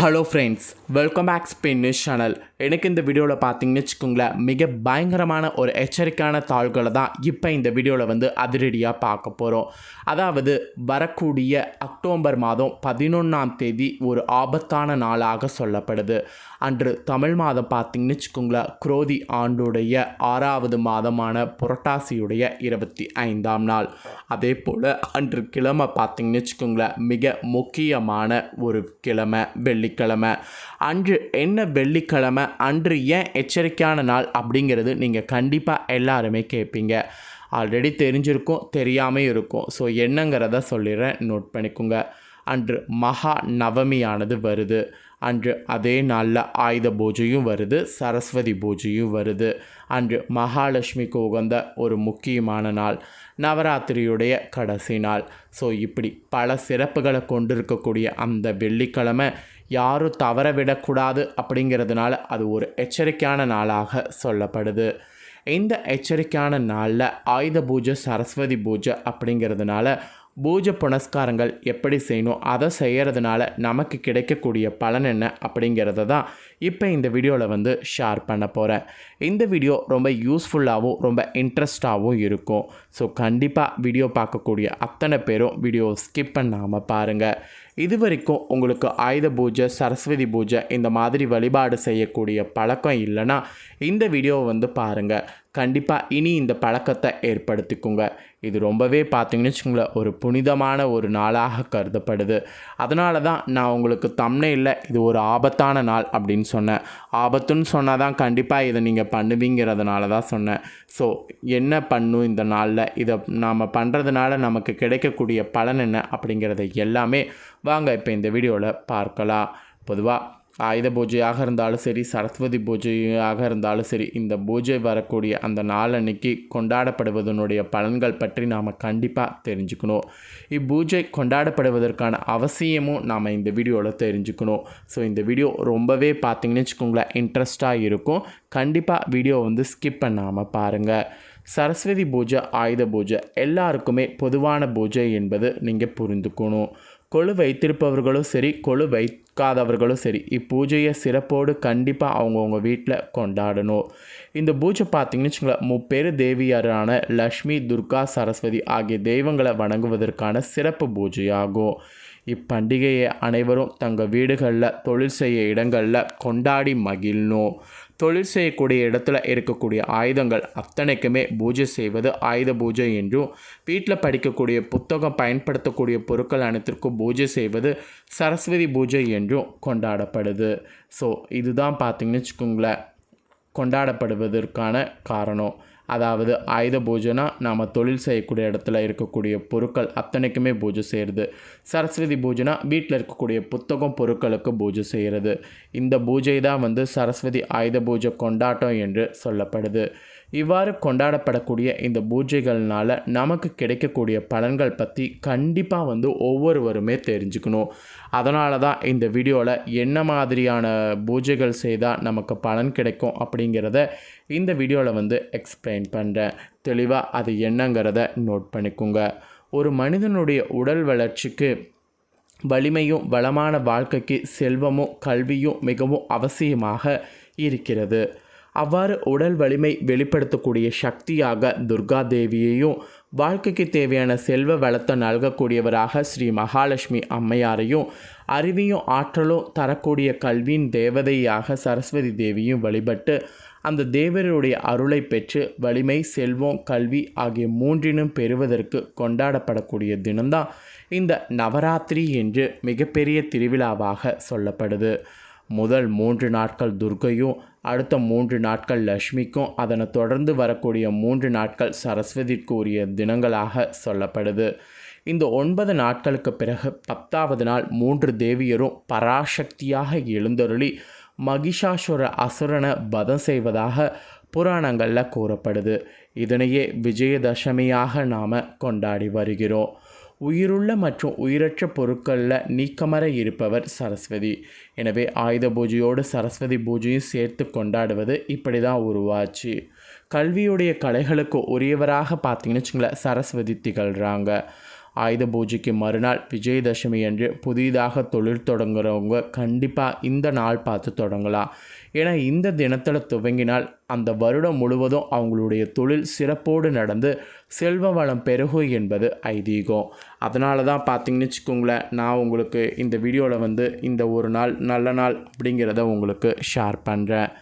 Hello friends welcome back Spain news channel எனக்கு இந்த வீடியோவில் பார்த்தீங்கன்னு வச்சுக்கோங்களேன் மிக பயங்கரமான ஒரு எச்சரிக்கையான தாள்களை தான் இப்போ இந்த வீடியோவில் வந்து அதிரடியாக பார்க்க போகிறோம் அதாவது வரக்கூடிய அக்டோபர் மாதம் பதினொன்றாம் தேதி ஒரு ஆபத்தான நாளாக சொல்லப்படுது. அன்று தமிழ் மாதம் பார்த்தீங்கன்னு வச்சுக்கோங்களேன் குரோதி ஆண்டுடைய ஆறாவது மாதமான புரட்டாசியுடைய இருபத்தி ஐந்தாம் நாள். அதே போல் அன்று கிழமை பார்த்தீங்கன்னு வச்சுக்கோங்களேன் மிக முக்கியமான ஒரு கிழமை வெள்ளிக்கிழமை. அன்று என்ன வெள்ளிக்கிழமை அன்று ஏன் எச்சரிக்கையான நாள் அப்படிங்கிறது நீங்கள் கண்டிப்பாக எல்லாருமே கேட்பீங்க ஆல்ரெடி தெரிஞ்சிருக்கும் தெரியாமல் இருக்கும். ஸோ என்னங்கிறத சொல்லிடுறேன். நோட் பண்ணிக்கோங்க. அன்று மகா நவமியானது வருது. அன்று அதே நாளில் ஆயுத பூஜையும் வருது சரஸ்வதி பூஜையும் வருது. அன்று மகாலட்சுமிக்கு உகந்த ஒரு முக்கியமான நாள் நவராத்திரியுடைய கடைசி நாள். ஸோ இப்படி பல சிறப்புகளை கொண்டிருக்கக்கூடிய அந்த வெள்ளிக்கிழமை யாரும் தவற விடக்கூடாது அப்படிங்கிறதுனால அது ஒரு எச்சரிக்கையான நாளாக சொல்லப்படுது. இந்த எச்சரிக்கையான நாளில் ஆயுத பூஜை சரஸ்வதி பூஜை அப்படிங்கிறதுனால பூஜை புனஸ்காரங்கள் எப்படி செய்யணும் அதை செய்கிறதுனால நமக்கு கிடைக்கக்கூடிய பலன் என்ன அப்படிங்கிறத தான் இப்போ இந்த வீடியோவில் வந்து ஷேர் பண்ண போகிறேன் இந்த வீடியோ ரொம்ப யூஸ்ஃபுல்லாகவும் ரொம்ப இன்ட்ரெஸ்டாகவும் இருக்கும். ஸோ கண்டிப்பாக வீடியோ பார்க்கக்கூடிய அத்தனை பேரும் வீடியோ ஸ்கிப் பண்ணாமல் பாருங்கள் இது வரைக்கும் உங்களுக்கு ஆயுத பூஜை சரஸ்வதி பூஜை இந்த மாதிரி வழிபாடு செய்யக்கூடிய பழக்கம் இல்லைன்னா இந்த வீடியோவை வந்து பாருங்கள் கண்டிப்பாக இனி இந்த பழக்கத்தை ஏற்படுத்திக்கோங்க. இது ரொம்பவே பார்த்தீங்கன்னு வச்சுக்கோங்களேன் ஒரு புனிதமான ஒரு நாளாக கருதப்படுது. அதனால தான் நான் உங்களுக்கு தம்னையில் இது ஒரு ஆபத்தான நாள் அப்படின்னு சொன்னேன். ஆபத்துன்னு சொன்னால் தான் கண்டிப்பாக இதை நீங்கள் பண்ணுவீங்கிறதுனால தான் சொன்னேன். ஸோ என்ன பண்ணும் இந்த நாளில்? இதை நாம் பண்ணுறதுனால நமக்கு கிடைக்கக்கூடிய பலன் என்ன அப்படிங்கிறத எல்லாமே வாங்க இப்போ இந்த வீடியோவில் பார்க்கலாம். பொதுவாக ஆயுத பூஜையாக இருந்தாலும் சரி சரஸ்வதி பூஜையாக இருந்தாலும் சரி இந்த பூஜை வரக்கூடிய அந்த நாள் அன்னைக்கு கொண்டாடப்படுவதனுடைய பலன்கள் பற்றி நாம் கண்டிப்பாக தெரிஞ்சுக்கணும். இப்பூஜை கொண்டாடப்படுவதற்கான அவசியமும் நாம் இந்த வீடியோவில் தெரிஞ்சுக்கணும். ஸோ இந்த வீடியோ ரொம்பவே பார்த்திங்கன்னு வச்சுக்கோங்களேன் இன்ட்ரெஸ்ட்டாக இருக்கும். கண்டிப்பாக வீடியோ வந்து ஸ்கிப் பண்ணாமல் பாருங்கள் சரஸ்வதி பூஜை ஆயுத பூஜை எல்லாருக்குமே பொதுவான பூஜை என்பது நீங்கள் புரிந்துக்கணும். கொழு வைத்திருப்பவர்களும் சரி கொழு வைக்காதவர்களும் சரி இப்பூஜையை சிறப்போடு கண்டிப்பாக அவங்கவுங்க வீட்டில் கொண்டாடணும். இந்த பூஜை பார்த்திங்கன்னு வச்சுங்களேன் முப்பேறு தேவியாரான லக்ஷ்மி துர்கா சரஸ்வதி ஆகிய தெய்வங்களை வணங்குவதற்கான சிறப்பு பூஜையாகும். இப்பண்டிகையை அனைவரும் தங்கள் வீடுகளில் தொழில் செய்ய இடங்களில் கொண்டாடி மகிழணும். தொழில் செய்யக்கூடிய இடத்துல இருக்கக்கூடிய ஆயுதங்கள் அத்தனைக்குமே பூஜை செய்வது ஆயுத பூஜை என்றும் வீட்டில் படிக்கக்கூடிய புத்தகம் பயன்படுத்தக்கூடிய பொருட்கள் அனைத்திற்கும் பூஜை செய்வது சரஸ்வதி பூஜை என்றும் கொண்டாடப்படுது. ஸோ இதுதான் பார்த்திங்கன்னு வச்சுக்கோங்களேன் கொண்டாடப்படுவதற்கான காரணம். அதாவது ஆயுத பூஜைனா நாம் தொழில் செய்யக்கூடிய இடத்துல இருக்கக்கூடிய பொருட்கள் அத்தனைக்குமே பூஜை செய்கிறது சரஸ்வதி பூஜைனா வீட்டில் இருக்கக்கூடிய புத்தகம் பொருட்களுக்கு பூஜை செய்கிறது இந்த பூஜை தான் வந்து சரஸ்வதி ஆயுத பூஜை கொண்டாட்டம் என்று சொல்லப்படுது. இவ்வாறு கொண்டாடப்படக்கூடிய இந்த பூஜைகள்னால நமக்கு கிடைக்கக்கூடிய பலன்கள் பற்றி கண்டிப்பாக வந்து ஒவ்வொருவருமே தெரிஞ்சுக்கணும். அதனால தான் இந்த வீடியோவில் என்ன மாதிரியான பூஜைகள் செய்தால் நமக்கு பலன் கிடைக்கும் அப்படிங்கிறத இந்த வீடியோவில் வந்து எக்ஸ்பிளைன் பண்ணுறேன் தெளிவாக அது என்னங்கிறத நோட் பண்ணிக்கோங்க. ஒரு மனிதனுடைய உடல் வளர்ச்சிக்கு வலிமையும் வளமான வாழ்க்கைக்கு செல்வமும் கல்வியும் மிகவும் அவசியமாக இருக்கிறது. அவ்வாறு உடல் வலிமை வெளிப்படுத்தக்கூடிய சக்தியாக துர்கா தேவியையும் வாழ்க்கைக்கு தேவையான செல்வ வளத்தை நல்கக்கூடியவராக ஸ்ரீ மகாலட்சுமி அம்மையாரையும் அறிவியும் ஆற்றலும் தரக்கூடிய கல்வியின் தேவதையாக சரஸ்வதி தேவியும் வழிபட்டு அந்த தேவருடைய அருளை பெற்று வலிமை செல்வம் கல்வி ஆகிய மூன்றினும் பெறுவதற்கு கொண்டாடப்படக்கூடிய தினம்தான் இந்த நவராத்திரி என்று மிகப்பெரிய திருவிழாவாக சொல்லப்படுது. முதல் மூன்று நாட்கள் துர்கையும் அடுத்த மூன்று நாட்கள் லக்ஷ்மிக்கும் அதனை தொடர்ந்து வரக்கூடிய மூன்று நாட்கள் சரஸ்வதிக்கு உரிய தினங்களாக சொல்லப்படுது. இந்த ஒன்பது நாட்களுக்கு பிறகு பத்தாவது நாள் மூன்று தேவியரும் பராசக்தியாக எழுந்தருளி மகிஷாசுர அசுரனை வதம் செய்வதாக புராணங்களில் கூறப்படுது. இதனையே விஜயதசமியாக நாம் கொண்டாடி வருகிறோம். உயிருள்ள மற்றும் உயிரற்ற பொருட்களில் நீக்கமர இருப்பவர் சரஸ்வதி. எனவே ஆயுத பூஜையோடு சரஸ்வதி பூஜையும் சேர்த்து கொண்டாடுவது இப்படி தான் உருவாச்சு. கல்வியுடைய கலைகளுக்கு உரியவராக பார்த்தீங்கன்னு வச்சுங்களேன் சரஸ்வதி திகழ்கிறாங்க ஆயுத பூஜைக்கு மறுநாள் விஜயதசமி அன்று புதிதாக தொழில் தொடங்குறவங்க கண்டிப்பாக இந்த நாள் பார்த்து தொடங்கலாம். ஏன்னா இந்த தினத்தில் துவங்கினால் அந்த வருடம் முழுவதும் அவங்களுடைய தொழில் சிறப்போடு நடந்து செல்வ வளம் பெருகும் என்பது ஐதீகம். அதனால தான் பார்த்தீங்கன்னு வச்சுக்கோங்களேன் நான் உங்களுக்கு இந்த வீடியோவில் வந்து இந்த ஒரு நாள் நல்ல நாள் அப்படிங்கிறத உங்களுக்கு ஷேர் பண்ணுறேன்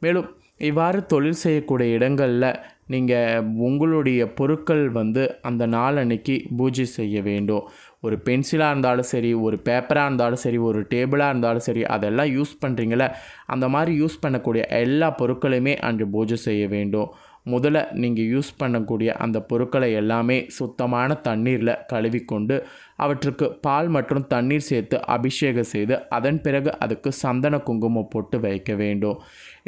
மேலும் இவ்வாறு தொழில் செய்யக்கூடிய இடங்களில் நீங்கள் உங்களுடைய பொருட்கள் வந்து அந்த நாள் அன்னைக்கு பூஜை செய்ய வேண்டும். ஒரு பென்சிலாக இருந்தாலும் சரி ஒரு பேப்பராக இருந்தாலும் சரி ஒரு டேபிளாக இருந்தாலும் சரி அதெல்லாம் யூஸ் பண்ணுறீங்கள அந்த மாதிரி யூஸ் பண்ணக்கூடிய எல்லா பொருட்களையுமே அன்று பூஜை செய்ய வேண்டும். முதல்ல நீங்கள் யூஸ் பண்ணக்கூடிய அந்த பொருட்களை எல்லாமே சுத்தமான தண்ணீரில் கழுவிக்கொண்டு அவற்றுக்கு பால் மற்றும் தண்ணீர் சேர்த்து அபிஷேகம் செய்து அதன் பிறகு அதுக்கு சந்தன குங்குமம் போட்டு வைக்க வேண்டும்.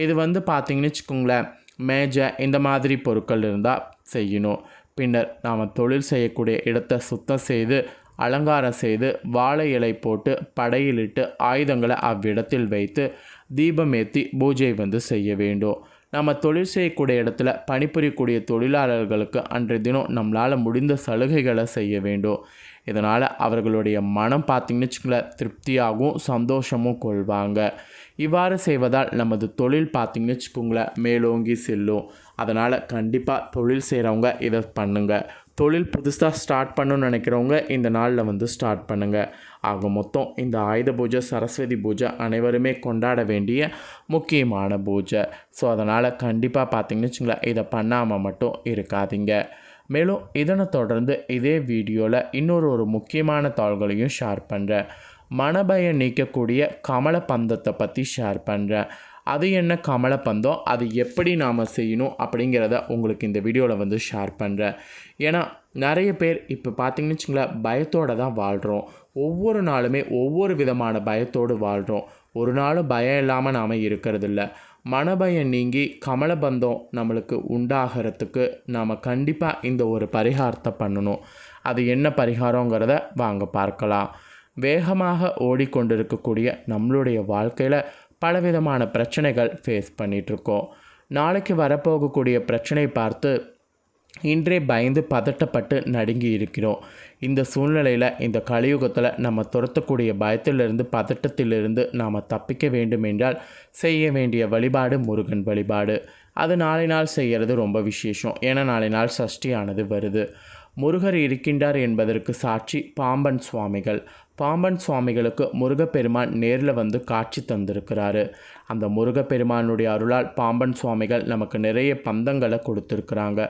இது வந்து பார்த்திங்கன்னு வச்சுக்கோங்களேன் மேஜை இந்த மாதிரி பொருட்கள் இருந்தால் செய்யணும். பின்னர் நாம் தொழில் செய்யக்கூடிய இடத்தை சுத்தம் செய்து அலங்காரம் செய்து வாழை இலை போட்டு படையிலிட்டு ஆயுதங்களை அவ்விடத்தில் வைத்து தீபம் ஏற்றி பூஜை வந்து செய்ய வேண்டும். நம்ம தொழில் செய்யக்கூடிய இடத்துல பணிபுரியக்கூடிய தொழிலாளர்களுக்கு அன்றைய தினம் நம்மளால் முடிந்த சலுகைகளை செய்ய வேண்டும். இதனால் அவர்களுடைய மனம் பார்த்திங்கன்னு வச்சுக்கோங்களேன் திருப்தியாகவும் சந்தோஷமும் கொள்வாங்க. இவ்வாறு செய்வதால் நமது தொழில் பார்த்திங்கன்னு வச்சுக்கோங்களேன் மேலோங்கி செல்லும். அதனால் கண்டிப்பாக தொழில் செய்கிறவங்க இதை பண்ணுங்கள் தொழில் புதுசாக ஸ்டார்ட் பண்ணணும்னு நினைக்கிறவங்க இந்த நாளில் வந்து ஸ்டார்ட் பண்ணுங்கள் ஆக மொத்தம் இந்த ஆயுத பூஜை சரஸ்வதி பூஜை அனைவருமே கொண்டாட வேண்டிய முக்கியமான பூஜை. ஸோ அதனால் கண்டிப்பாக பார்த்திங்கன்னு வச்சுங்களேன் இதை பண்ணாமல் மட்டும் இருக்காதீங்க. மேலும் இதனை தொடர்ந்து இதே வீடியோவில் இன்னொரு ஒரு முக்கியமான தாள்களையும் ஷேர் பண்ணுறேன் மனபயம் நீக்கக்கூடிய கமலப்பந்தத்தை பற்றி ஷேர் பண்ணுறேன் அது என்ன கமலப்பந்தம் அது எப்படி நாம் செய்யணும் அப்படிங்கிறத உங்களுக்கு இந்த வீடியோவில் வந்து ஷேர் பண்ணுறேன் ஏன்னா நிறைய பேர் இப்போ பார்த்தீங்கன்னு வச்சுங்களேன் பயத்தோடு தான் வாழ்கிறோம் ஒவ்வொரு நாளுமே ஒவ்வொரு விதமான பயத்தோடு வாழ்கிறோம் ஒரு நாளும் பயம் இல்லாமல் நாம் இருக்கிறதில்ல. மனபயம் நீங்கி கமலபந்தம் நம்மளுக்கு உண்டாகிறதுக்கு நாம் கண்டிப்பாக இந்த ஒரு பரிகாரத்தை பண்ணணும். அது என்ன பரிகாரங்கிறத வாங்க பார்க்கலாம். வேகமாக ஓடிக்கொண்டிருக்கக்கூடிய நம்மளுடைய வாழ்க்கையில் பலவிதமான பிரச்சனைகள் ஃபேஸ் பண்ணிகிட்ருக்கோம் நாளைக்கு வரப்போகக்கூடிய பிரச்சனை பார்த்து இன்றே பயந்து பதட்டப்பட்டு நடுங்கி இருக்கிறோம். இந்த சூழ்நிலையில் இந்த கலியுகத்தில் நம்ம துரத்தக்கூடிய பயத்திலிருந்து பதட்டத்திலிருந்து நாம் தப்பிக்க வேண்டும் என்றால் செய்ய வேண்டிய வழிபாடு முருகன் வழிபாடு. அது நாளை நாள் செய்கிறது ரொம்ப விசேஷம். ஏன்னா நாளை நாள் சஷ்டியானது வருது. முருகர் இருக்கின்றார் என்பதற்கு சாட்சி பாம்பன் சுவாமிகள். பாம்பன் சுவாமிகளுக்கு முருகப்பெருமான் நேரில் வந்து காட்சி தந்திருக்கிறாரு. அந்த முருகப்பெருமானுடைய அருளால் பாம்பன் சுவாமிகள் நமக்கு நிறைய பந்தங்களை கொடுத்துருக்குறாங்க.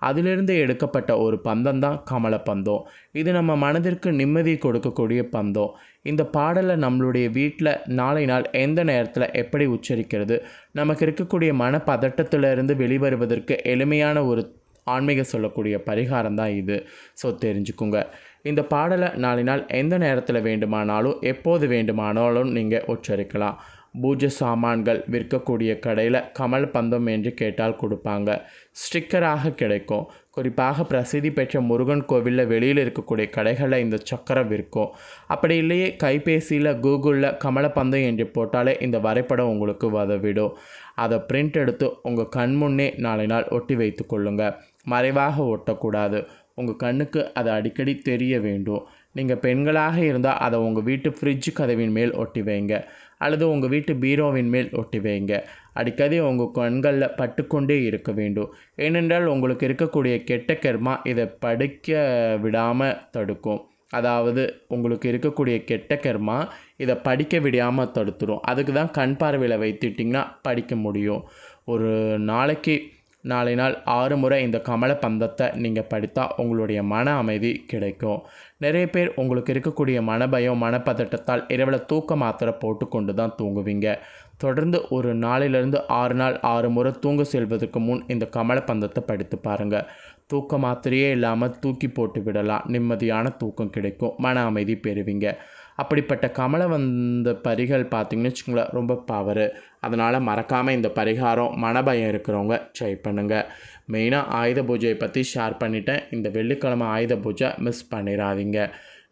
அதிலிருந்து எடுக்கப்பட்ட ஒரு பந்தம் தான் கமல பந்தம் இது நம்ம மனதிற்கு நிம்மதி கொடுக்கக்கூடிய பந்தம். இந்த பாடலை நம்மளுடைய வீட்டில் நாளை நாள் எந்த நேரத்தில் எப்படி உச்சரிக்கிறது? நமக்கு இருக்கக்கூடிய மன பதட்டத்திலிருந்து வெளிவருவதற்கு எளிமையான ஒரு ஆன்மீக சொல்லக்கூடிய பரிகாரம் தான் இது. ஸோ தெரிஞ்சுக்குங்க. இந்த பாடலை நாளை நாள் எந்த நேரத்தில் வேண்டுமானாலும் எப்போது வேண்டுமானாலும் நீங்கள் உச்சரிக்கலாம். பூஜை சாமான்கள் விற்கக்கூடிய கடையில் கமல் பந்தம் என்று கேட்டால் கொடுப்பாங்க. ஸ்டிக்கராக கிடைக்கும். குறிப்பாக பிரசித்தி பெற்ற முருகன் கோவிலில் வெளியில் இருக்கக்கூடிய கடைகளில் இந்த சக்கரம் விற்கும். அப்படி இல்லையே கைபேசியில் கூகுளில் கமலப்பந்தம் என்று போட்டாலே இந்த வரைபடம் உங்களுக்கு உதவிடும் அதை பிரிண்ட் எடுத்து உங்கள் கண் முன்னே நாளை நாள் ஒட்டி வைத்து கொள்ளுங்கள் மறைவாக ஒட்டக்கூடாது. உங்கள் கண்ணுக்கு அது அடிக்கடி தெரிய வேண்டும். நீங்கள் பெண்களாக இருந்தால் அதை உங்கள் வீட்டு ஃப்ரிட்ஜ் கதவின் மேல் ஒட்டி வைங்க. அல்லது உங்கள் வீட்டு பீரோவின் மேல் ஒட்டி வைங்க. அடிக்கடி உங்கள் கண்களில் பட்டுக்கொண்டே இருக்க வேண்டும். ஏனென்றால் உங்களுக்கு இருக்கக்கூடிய கெட்ட கர்மா இதை படிக்க விடாமல் தடுக்கும். அதாவது உங்களுக்கு இருக்கக்கூடிய கெட்ட கர்மா இதை படிக்க விடாமல் தடுத்துடும் அதுக்கு தான் கண் பார்வையில் வைத்துட்டிங்கன்னா படிக்க முடியும். ஒரு நாளைக்கு நாளை நாள் ஆறு முறை இந்த கமல பந்தத்தை நீங்கள் படித்தா உங்களுடைய மன அமைதி கிடைக்கும். நிறைய பேர் உங்களுக்கு இருக்கக்கூடிய மனபயம் மனப்பதட்டத்தால் இரவில் தூக்க மாத்திரை போட்டுக்கொண்டு தான் தூங்குவீங்க. தொடர்ந்து ஒரு நாளிலிருந்து ஆறு நாள் ஆறு முறை தூங்க செல்வதற்கு முன் இந்த கமல பந்தத்தை படித்து பாருங்கள் தூக்க மாத்திரையே இல்லாமல் தூக்கி போட்டு விடலாம். நிம்மதியான தூக்கம் கிடைக்கும். மன அமைதி பெறுவீங்க. அப்படிப்பட்ட கமலை வந்த பரிகள் பார்த்திங்கன்னு வச்சுக்கோங்களேன் ரொம்ப பவரு அதனால் மறக்காமல் இந்த பரிகாரம் மனபயம் இருக்கிறவங்க ட்ரை பண்ணுங்கள் மெயினாக ஆயுத பூஜையை பற்றி ஷேர் பண்ணிட்டேன். இந்த வெள்ளிக்கிழமை ஆயுத பூஜை மிஸ் பண்ணிடாதீங்க.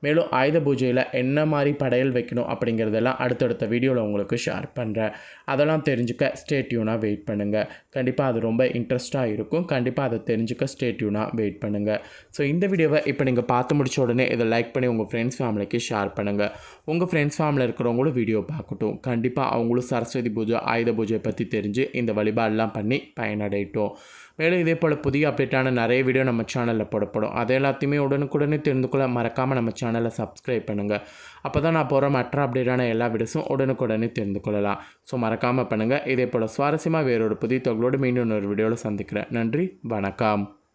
மேலும் ஆயுத பூஜையில் என்ன மாதிரி படையல் வைக்கணும் அப்படிங்கிறதெல்லாம் அடுத்தடுத்த வீடியோவில் உங்களுக்கு ஷேர் பண்ணுறேன் அதெல்லாம் தெரிஞ்சுக்க ஸ்டேட்யூனாக வெயிட் பண்ணுங்கள் கண்டிப்பாக அது ரொம்ப இன்ட்ரெஸ்ட்டாக இருக்கும். கண்டிப்பாக அதை தெரிஞ்சுக்க ஸ்டேட்யூனாக வெயிட் பண்ணுங்கள் ஸோ இந்த வீடியோவை இப்போ நீங்கள் பார்த்து முடிச்ச உடனே இதை லைக் பண்ணி உங்கள் ஃப்ரெண்ட்ஸ் ஃபேமிலிக்கு ஷேர் பண்ணுங்கள் உங்கள் ஃப்ரெண்ட்ஸ் ஃபேமிலியில் இருக்கிறவங்களும் வீடியோ பார்க்கட்டும். கண்டிப்பாக அவங்களும் சரஸ்வதி பூஜை ஆயுத பூஜையை பற்றி தெரிஞ்சு இந்த வழிபாடெலாம் பண்ணி பயனடையட்டும். மேலும் இதே போல் புதிய அப்டேட்டான நிறைய வீடியோ நம்ம சேனலில் போடப்படும். அது எல்லாத்தையுமே உடனுக்குடனே தெரிந்து கொள்ள மறக்காமல் நம்ம சேனல் சப்ஸ்கிரைப் பண்ணுங்கள் அப்போ தான் நான் போகிற மற்ற அப்டேட்டான எல்லா வீடியோஸும் உடனுக்குடனே தெரிந்து கொள்ளலாம். ஸோ மறக்காமல் பண்ணுங்கள் இதே போல் சுவாரஸ்யமாக வேறொரு புதிய தொகலோடு மீண்டும் ஒரு வீடியோவில் சந்திக்கிறேன். நன்றி வணக்கம்.